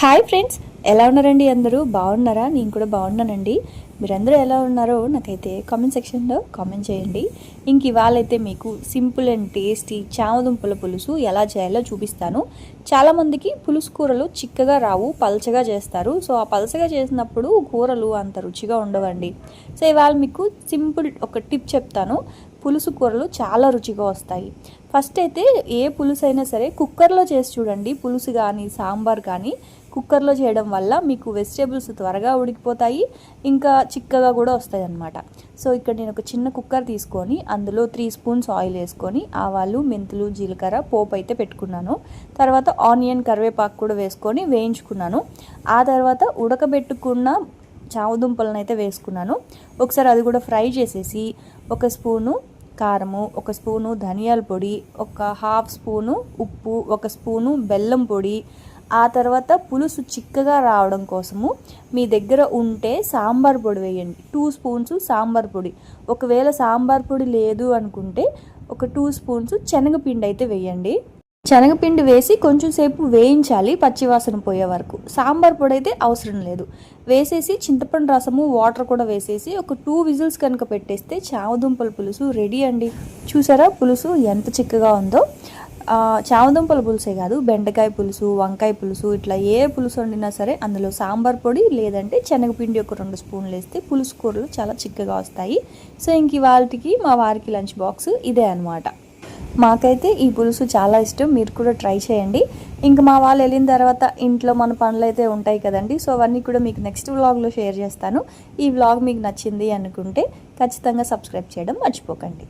Hi friends ఎలా ఉన్నారండి అందరూ? బాగున్నారా? నేను కూడా బాగున్నానండి. మీరందరూ ఎలా ఉన్నారో నాకైతే కామెంట్ సెక్షన్లో కామెంట్ చేయండి. ఇంక ఇవాళైతే మీకు సింపుల్ అండ్ టేస్టీ చామదుంపల పులుసు ఎలా చేయాలో చూపిస్తాను. చాలామందికి పులుసు కూరలు చిక్కగా రావు పలచగా చేస్తారు. సో ఆ పలచగా చేసినప్పుడు కూరలు అంత రుచిగా ఉండవండి. సో ఇవాళ మీకు సింపుల్ ఒక టిప్ చెప్తాను. పులుసు కూరలు చాలా రుచిగా వస్తాయి. ఫస్ట్ అయితే ఏ పులుసు అయినా సరే కుక్కర్లో చేసి చూడండి. పులుసు కానీ సాంబార్ కానీ కుక్కర్లో చేయడం వల్ల మీకు వెజిటేబుల్స్ త్వరగా ఉడికిపోతాయి. ఇంకా చిక్కగా కూడా వస్తాయి అన్నమాట సో ఇక్కడ నేను ఒక చిన్న కుక్కర్ తీసుకొని అందులో త్రీ స్పూన్స్ ఆయిల్ వేసుకొని ఆవాలు మెంతులు జీలకర్ర పోపు అయితే పెట్టుకున్నాను. తర్వాత ఆనియన్ కరివేపాకు కూడా వేసుకొని వేయించుకున్నాను. ఆ తర్వాత ఉడకబెట్టుకున్న చావదుంపలను అయితే వేసుకున్నాను. ఒకసారి అది కూడా ఫ్రై చేసేసి ఒక స్పూను కారము ఒక స్పూను ధనియాల పొడి ఒక హాఫ్ స్పూను ఉప్పు ఒక స్పూను బెల్లం పొడి. ఆ తర్వాత పులుసు చిక్కగా రావడం కోసము మీ దగ్గర ఉంటే సాంబార్ పొడి వేయండి. టూ స్పూన్స్ సాంబార్ పొడి. ఒకవేళ సాంబార్ పొడి లేదు అనుకుంటే ఒక టూ స్పూన్స్ శనగపిండి అయితే వేయండి. శనగపిండి వేసి కొంచెం సేపు వేయించాలి పచ్చివాసన పోయే వరకు. సాంబార్ పొడి అయితే అవసరం లేదు. వేసేసి చింతపండు రసము వాటర్ కూడా వేసేసి ఒక టూ విజిల్స్ కనుక పెట్టేస్తే చామదుంపల పులుసు రెడీ అండి. చూసారా పులుసు ఎంత చిక్కగా ఉందో. చామదుంపల పులుసే కాదు బెండకాయ పులుసు వంకాయ పులుసు ఇట్లా ఏ పులుసు వండినా సరే అందులో సాంబార్ పొడి లేదంటే శనగపిండి ఒక రెండు స్పూన్లు వేస్తే పులుసు కూరలు చాలా చిక్కగా వస్తాయి. సో ఇంక వాళ్ళకి మా వారికి లంచ్ బాక్స్ ఇదే అనమాట మాకైతే ఈ పులుసు చాలా ఇష్టం. మీరు కూడా ట్రై చేయండి. ఇంకా మా వాళ్ళు వెళ్ళిన తర్వాత ఇంట్లో మన పనులు అయితే ఉంటాయి కదండి. సో అవన్నీ కూడా మీకు నెక్స్ట్ వ్లాగ్లో షేర్ చేస్తాను. ఈ వ్లాగ్ మీకు నచ్చింది అనుకుంటే ఖచ్చితంగా సబ్స్క్రైబ్ చేయడం మర్చిపోకండి.